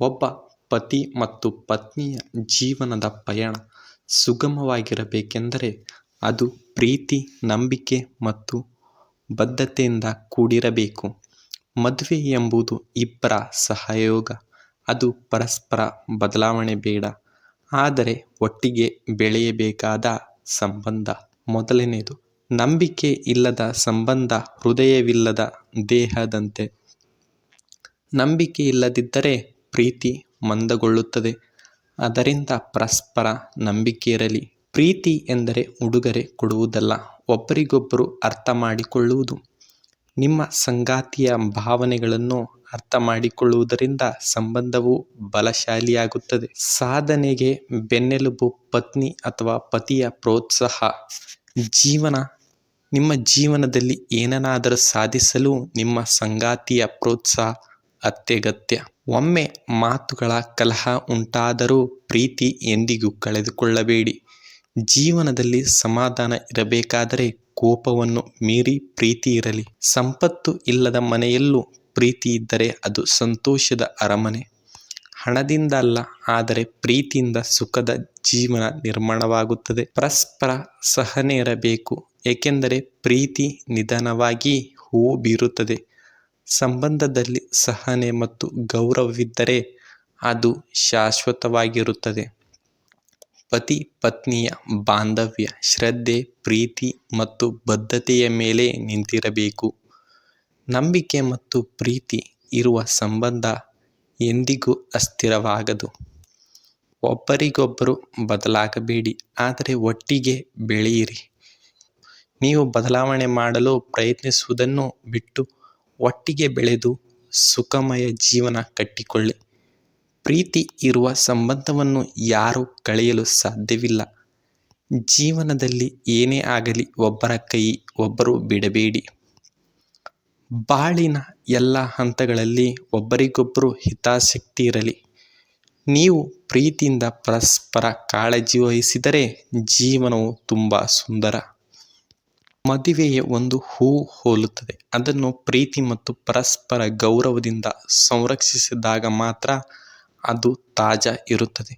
ಒಬ್ಬ ಪತಿ ಮತ್ತು ಪತ್ನಿಯ ಜೀವನದ ಪಯಣ ಸುಗಮವಾಗಿರಬೇಕೆಂದರೆ ಅದು ಪ್ರೀತಿ, ನಂಬಿಕೆ ಮತ್ತು ಬದ್ಧತೆಯಿಂದ ಕೂಡಿರಬೇಕು. ಮದುವೆ ಎಂಬುದು ಇಬ್ಬರ ಸಹಯೋಗ. ಅದು ಪರಸ್ಪರ ಬದಲಾವಣೆ ಬೇಡ, ಆದರೆ ಒಟ್ಟಿಗೆ ಬೆಳೆಯಬೇಕಾದ ಸಂಬಂಧ. ಮೊದಲನೆಯದು, ನಂಬಿಕೆ ಇಲ್ಲದ ಸಂಬಂಧ ಹೃದಯವಿಲ್ಲದ ದೇಹದಂತೆ. ನಂಬಿಕೆ ಇಲ್ಲದಿದ್ದರೆ ಪ್ರೀತಿ ಮಂದಗೊಳ್ಳುತ್ತದೆ. ಅದರಿಂದ ಪರಸ್ಪರ ನಂಬಿಕೆ ಇರಲಿ ಪ್ರೀತಿ ಎಂದರೆ ಉಡುಗೊರೆ ಕೊಡುವುದಲ್ಲ, ಒಬ್ಬರಿಗೊಬ್ಬರು ಅರ್ಥ ಮಾಡಿಕೊಳ್ಳುವುದು ನಿಮ್ಮ ಸಂಗಾತಿಯ ಭಾವನೆಗಳನ್ನು ಅರ್ಥ ಮಾಡಿಕೊಳ್ಳುವುದರಿಂದ ಸಂಬಂಧವು ಬಲಶಾಲಿಯಾಗುತ್ತದೆ. ಸಾಧನೆಗೆ ಬೆನ್ನೆಲುಬು ಪತ್ನಿ ಅಥವಾ ಪತಿಯ ಪ್ರೋತ್ಸಾಹ. ಜೀವನ ನಿಮ್ಮ ಜೀವನದಲ್ಲಿ ಏನನ್ನಾದರೂ ಸಾಧಿಸಲು ನಿಮ್ಮ ಸಂಗಾತಿಯ ಪ್ರೋತ್ಸಾಹ ಅತ್ಯಗತ್ಯ. ಒಮ್ಮೆ ಮಾತುಗಳ ಕಲಹ ಉಂಟಾದರೂ ಪ್ರೀತಿ ಎಂದಿಗೂ ಕಳೆದುಕೊಳ್ಳಬೇಡಿ. ಜೀವನದಲ್ಲಿ ಸಮಾಧಾನ ಇರಬೇಕಾದರೆ ಕೋಪವನ್ನು ಮೀರಿ ಪ್ರೀತಿ ಇರಲಿ. ಸಂಪತ್ತು ಇಲ್ಲದ ಮನೆಯಲ್ಲೂ ಪ್ರೀತಿ ಇದ್ದರೆ ಅದು ಸಂತೋಷದ ಅರಮನೆ. ಹಣದಿಂದ ಅಲ್ಲ, ಆದರೆ ಪ್ರೀತಿಯಿಂದ ಸುಖದ ಜೀವನ ನಿರ್ಮಾಣವಾಗುತ್ತದೆ. ಪರಸ್ಪರ ಸಹನೆ ಇರಬೇಕು, ಏಕೆಂದರೆ ಪ್ರೀತಿ ನಿಧಾನವಾಗಿ ಹೂವು ಬಿಡುತ್ತದೆ. ಸಂಬಂಧದಲ್ಲಿ ಸಹನೆ ಮತ್ತು ಗೌರವವಿದ್ದರೆ ಅದು ಶಾಶ್ವತವಾಗಿರುತ್ತದೆ. ಪತಿ-ಪತ್ನಿಯ ಬಾಂಧವ್ಯ ಶ್ರದ್ಧೆ, ಪ್ರೀತಿ ಮತ್ತು ಬದ್ಧತೆಯ ಮೇಲೆ ನಿಂತಿರಬೇಕು. ನಂಬಿಕೆ ಮತ್ತು ಪ್ರೀತಿ ಇರುವ ಸಂಬಂಧ ಎಂದಿಗೂ ಅಸ್ಥಿರವಾಗದು. ಒಬ್ಬರಿಗೊಬ್ಬರು ಬದಲಾಗಬೇಡಿ, ಆದರೆ ಒಟ್ಟಿಗೆ ಬೆಳೆಯಿರಿ. ನೀವು ಬದಲಾವಣೆ ಮಾಡಲು ಪ್ರಯತ್ನಿಸುವುದನ್ನು ಬಿಟ್ಟು ಒಟ್ಟಿಗೆ ಬೆಳೆದು ಸುಖಮಯ ಜೀವನ ಕಟ್ಟಿಕೊಳ್ಳಿ. ಪ್ರೀತಿ ಇರುವ ಸಂಬಂಧವನ್ನು ಯಾರೂ ಕಳೆಯಲು ಸಾಧ್ಯವಿಲ್ಲ. ಜೀವನದಲ್ಲಿ ಏನೇ ಆಗಲಿ ಒಬ್ಬರ ಕೈ ಒಬ್ಬರು ಬಿಡಬೇಡಿ. ಬಾಳಿನ ಎಲ್ಲ ಹಂತಗಳಲ್ಲಿ ಒಬ್ಬರಿಗೊಬ್ಬರು ಹಿತಾಸಕ್ತಿ ಇರಲಿ. ನೀವು ಪ್ರೀತಿಯಿಂದ ಪರಸ್ಪರ ಕಾಳಜಿ ವಹಿಸಿದರೆ ಜೀವನವು ತುಂಬ ಸುಂದರ. ಮದುವೆಯು ಒಂದು ಹೂ ಹೋಲುತ್ತದೆ. ಅದನ್ನು ಪ್ರೀತಿ ಮತ್ತು ಪರಸ್ಪರ ಗೌರವದಿಂದ ಸಂರಕ್ಷಿಸಿದಾಗ ಮಾತ್ರ ಅದು ತಾಜಾ ಇರುತ್ತದೆ.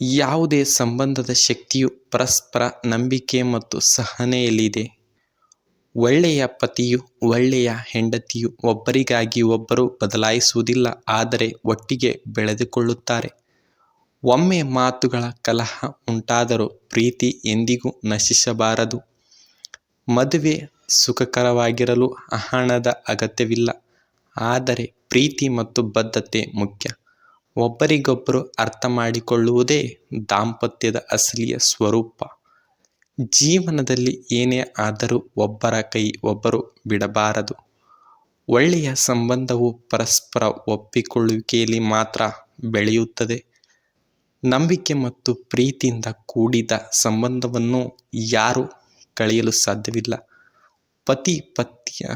ಯಾವುದೇ ಸಂಬಂಧದ ಶಕ್ತಿಯು ಪರಸ್ಪರ ನಂಬಿಕೆ ಮತ್ತು ಸಹನೆಯಲ್ಲಿದೆ. ಒಳ್ಳೆಯ ಪತಿಯು ಒಳ್ಳೆಯ ಹೆಂಡತಿಯು ಒಬ್ಬರಿಗಾಗಿ ಒಬ್ಬರು ಬದಲಾಯಿಸುವುದಿಲ್ಲ, ಆದರೆ ಒಟ್ಟಿಗೆ ಬೆಳೆದುಕೊಳ್ಳುತ್ತಾರೆ. ಒಮ್ಮೆ ಮಾತುಗಳ ಕಲಹ ಉಂಟಾದರೂ ಪ್ರೀತಿ ಎಂದಿಗೂ ನಶಿಸಬಾರದು. ಮದುವೆ ಸುಖಕರವಾಗಿರಲು ಹಣದ ಅಗತ್ಯವಿಲ್ಲ, ಆದರೆ ಪ್ರೀತಿ ಮತ್ತು ಬದ್ಧತೆ ಮುಖ್ಯ. ಒಬ್ಬರಿಗೊಬ್ಬರು ಅರ್ಥ ಮಾಡಿಕೊಳ್ಳುವುದೇ ದಾಂಪತ್ಯದ ಅಸಲಿಯ ಸ್ವರೂಪ. ಜೀವನದಲ್ಲಿ ಏನೇ ಆದರೂ ಒಬ್ಬರ ಕೈ ಒಬ್ಬರು ಬಿಡಬಾರದು. ಒಳ್ಳೆಯ ಸಂಬಂಧವು ಪರಸ್ಪರ ಒಪ್ಪಿಕೊಳ್ಳುವಿಕೆಯಲ್ಲಿ ಮಾತ್ರ ಬೆಳೆಯುತ್ತದೆ. ನಂಬಿಕೆ ಮತ್ತು ಪ್ರೀತಿಯಿಂದ ಕೂಡಿದ ಸಂಬಂಧವನ್ನು ಯಾರೂ ಕಳೆಯಲು ಸಾಧ್ಯವಿಲ್ಲ. ಪತಿ-ಪತ್ನಿಯ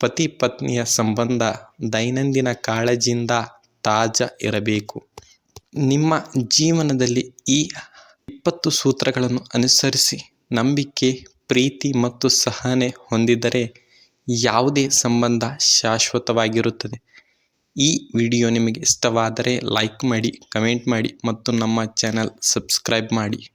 ಪತಿ ಪತ್ನಿಯ ಸಂಬಂಧ ದೈನಂದಿನ ಕಾಳಜಿಯಿಂದ ತಾಜಾ ಇರಬೇಕು. ನಿಮ್ಮ ಜೀವನದಲ್ಲಿ ಈ ಇಪ್ಪತ್ತು ಸೂತ್ರಗಳನ್ನು ಅನುಸರಿಸಿ ನಂಬಿಕೆ, ಪ್ರೀತಿ ಮತ್ತು ಸಹನೆ ಹೊಂದಿದ್ದರೆ ಯಾವುದೇ ಸಂಬಂಧ ಶಾಶ್ವತವಾಗಿರುತ್ತದೆ. ಈ ವಿಡಿಯೋ ನಿಮಗೆ ಇಷ್ಟವಾದರೆ ಲೈಕ್ ಮಾಡಿ, ಕಮೆಂಟ್ ಮಾಡಿ ಮತ್ತು ನಮ್ಮ ಚಾನೆಲ್ ಸಬ್ಸ್ಕ್ರೈಬ್ ಮಾಡಿ.